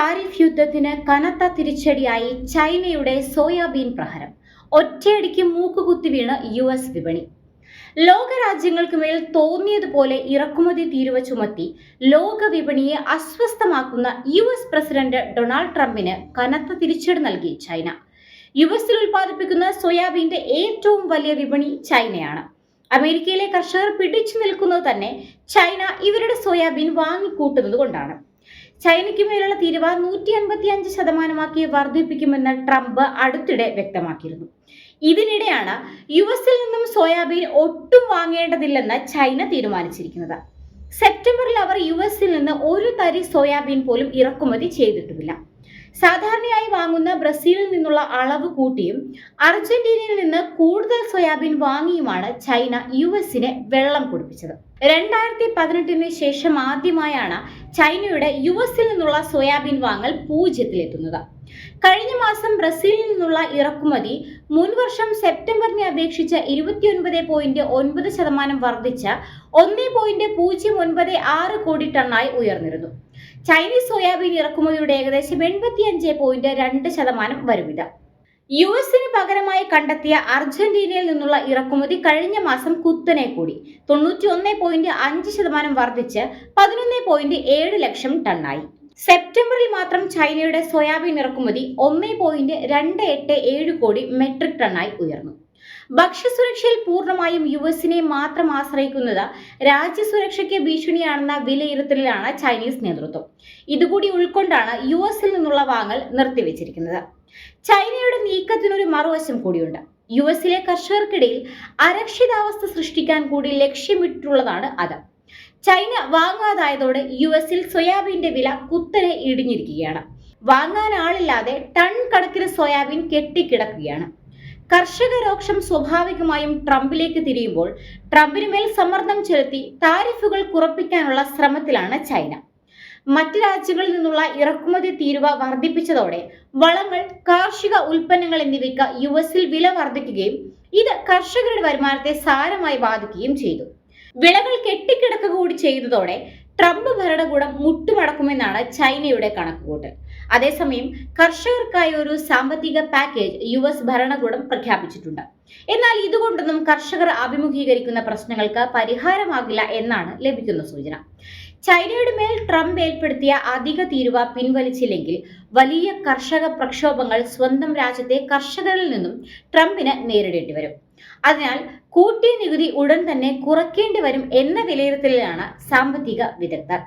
Tariff യുദ്ധത്തിന് കനത്ത തിരിച്ചടിയായി ചൈനയുടെ സോയാബീൻ പ്രഹരം. ഒറ്റയടിക്ക് മൂക്കുകുത്തി വീണ് യു എസ് വിപണി. ലോകരാജ്യങ്ങൾക്ക് മേൽ തോന്നിയതുപോലെ ഇറക്കുമതി തീരുവ ചുമത്തി ലോക വിപണിയെ അസ്വസ്ഥമാക്കുന്ന യു എസ് പ്രസിഡന്റ് ഡൊണാൾഡ് ട്രംപിന് കനത്ത തിരിച്ചടി നൽകി ചൈന. യു എസിൽ ഉൽപ്പാദിപ്പിക്കുന്ന സോയാബീന്റെ ഏറ്റവും വലിയ വിപണി ചൈനയാണ്. അമേരിക്കയിലെ കർഷകർ പിടിച്ചു നിൽക്കുന്നത് തന്നെ ചൈന ഇവരുടെ സോയാബീൻ വാങ്ങിക്കൂട്ടുന്നത് കൊണ്ടാണ്. ചൈനയ്ക്ക് മേലുള്ള തീരുവ നൂറ്റി അൻപത്തി അഞ്ച് ശതമാനമാക്കി വർദ്ധിപ്പിക്കുമെന്ന് ട്രംപ് അടുത്തിടെ വ്യക്തമാക്കിയിരുന്നു. ഇതിനിടെയാണ് യു എസിൽ നിന്നും സോയാബീൻ ഒട്ടും വാങ്ങേണ്ടതില്ലെന്ന് ചൈന തീരുമാനിച്ചിരിക്കുന്നത്. സെപ്റ്റംബറിൽ അവർ യു എസിൽ നിന്ന് ഒരു തരി സോയാബീൻ പോലും ഇറക്കുമതി ചെയ്തിട്ടുമില്ല. സാധാരണയായി വാങ്ങുന്ന ബ്രസീലിൽ നിന്നുള്ള അളവ് കൂട്ടിയും അർജന്റീനയിൽ നിന്ന് കൂടുതൽ സോയാബീൻ വാങ്ങിയുമാണ് ചൈന യു എസിനെ വെള്ളം കുടിപ്പിച്ചത്. രണ്ടായിരത്തി പതിനെട്ടിന് ശേഷം ആദ്യമായാണ് ചൈനയുടെ യു എസിൽ നിന്നുള്ള സോയാബീൻ വാങ്ങൽ പൂജ്യത്തിലെത്തുന്നത്. കഴിഞ്ഞ മാസം ബ്രസീലിൽ നിന്നുള്ള ഇറക്കുമതി മുൻവർഷം സെപ്റ്റംബറിനെ അപേക്ഷിച്ച് ഇരുപത്തിയൊൻപത് പോയിന്റ് ഒൻപത് ശതമാനം വർദ്ധിച്ച് ഒന്ന് പോയിന്റ് പൂജ്യം ഒൻപത് ആറ് കോടി ടണ്ണായി ഉയർന്നിരുന്നു. ചൈനീസ് സോയാബീൻ ഇറക്കുമതിയുടെ ഏകദേശം എൺപത്തിയഞ്ച് പോയിന്റ് രണ്ട് ശതമാനം വരും ഇത് യു എസിന് പകരമായി കണ്ടെത്തിയ അർജന്റീനയിൽ നിന്നുള്ള ഇറക്കുമതി കഴിഞ്ഞ മാസം കുത്തനെ കൂടി. തൊണ്ണൂറ്റി ഒന്ന് പോയിന്റ് അഞ്ച് ശതമാനം വർദ്ധിച്ച് പതിനൊന്ന് പോയിന്റ് ഏഴ് ലക്ഷം ടണ്ണായി. സെപ്റ്റംബറിൽ മാത്രം ചൈനയുടെ സോയാബീൻ ഇറക്കുമതി ഒന്ന് പോയിന്റ് രണ്ട് എട്ട് ഏഴ് കോടി മെട്രിക് ടണ്ണായി ഉയർന്നു. ഭക്ഷ്യസുരക്ഷയിൽ പൂർണമായും യു എസിനെ മാത്രം ആശ്രയിക്കുന്നത് രാജ്യസുരക്ഷയ്ക്ക് ഭീഷണിയാണെന്ന വിലയിരുത്തലിലാണ് ചൈനീസ് നേതൃത്വം. ഇതുകൂടി ഉൾക്കൊണ്ടാണ് യു എസിൽ നിന്നുള്ള വാങ്ങൽ നിർത്തിവെച്ചിരിക്കുന്നത്. ചൈനയുടെ നീക്കത്തിനൊരു മറുവശം കൂടിയുണ്ട്. യു എസിലെ കർഷകർക്കിടയിൽ അരക്ഷിതാവസ്ഥ സൃഷ്ടിക്കാൻ കൂടി ലക്ഷ്യമിട്ടുള്ളതാണ് അത്. ചൈന വാങ്ങാതായതോടെ യു എസിൽ സോയാബീന്റെ വില കുത്തനെ ഇടിഞ്ഞിരിക്കുകയാണ്. വാങ്ങാൻ ആളില്ലാതെ ടൺ കണക്കിന് സോയാബീൻ കെട്ടിക്കിടക്കുകയാണ്. കർഷക രോക്ഷം സ്വാഭാവികമായും ട്രംപിലേക്ക് തിരിയുമ്പോൾ ട്രംപിന് മേൽ സമ്മർദ്ദം ചെലുത്തി താരിഫുകൾ കുറപ്പിക്കാനുള്ള ശ്രമത്തിലാണ് ചൈന. മറ്റ് രാജ്യങ്ങളിൽ നിന്നുള്ള ഇറക്കുമതി തീരുവ വർദ്ധിപ്പിച്ചതോടെ വളങ്ങൾ കാർഷിക ഉൽപ്പന്നങ്ങൾ എന്നിവയ്ക്ക് യു എസിൽ വില വർദ്ധിക്കുകയും ഇത് കർഷകരുടെ വരുമാനത്തെ സാരമായി ബാധിക്കുകയും ചെയ്തു. വിളകൾ കെട്ടിക്കിടക്കുക കൂടി ചെയ്തതോടെ ട്രംപ് ഭരണകൂടം മുട്ടുമടക്കുമെന്നാണ് ചൈനയുടെ കണക്കുകൂട്ടൽ. അതേസമയം കർഷകർക്കായി ഒരു സാമ്പത്തിക പാക്കേജ് യു എസ് ഭരണകൂടം പ്രഖ്യാപിച്ചിട്ടുണ്ട്. എന്നാൽ ഇതുകൊണ്ടൊന്നും കർഷകർ അഭിമുഖീകരിക്കുന്ന പ്രശ്നങ്ങൾക്ക് പരിഹാരമാകില്ല എന്നാണ് ലഭിക്കുന്ന സൂചന. ചൈനയുടെ മേൽ ട്രംപ് ഏർപ്പെടുത്തിയ അധിക തീരുവ പിൻവലിച്ചില്ലെങ്കിൽ വലിയ കർഷക പ്രക്ഷോഭങ്ങൾ സ്വന്തം രാജ്യത്തെ കർഷകരിൽ നിന്നും ട്രംപിന് നേരിടേണ്ടി വരും. അതിനാൽ കൂട്ടിയ നികുതി ഉടൻ തന്നെ കുറയ്ക്കേണ്ടി വരും എന്ന വിലയിരുത്തലിലാണ് സാമ്പത്തിക വിദഗ്ധർ.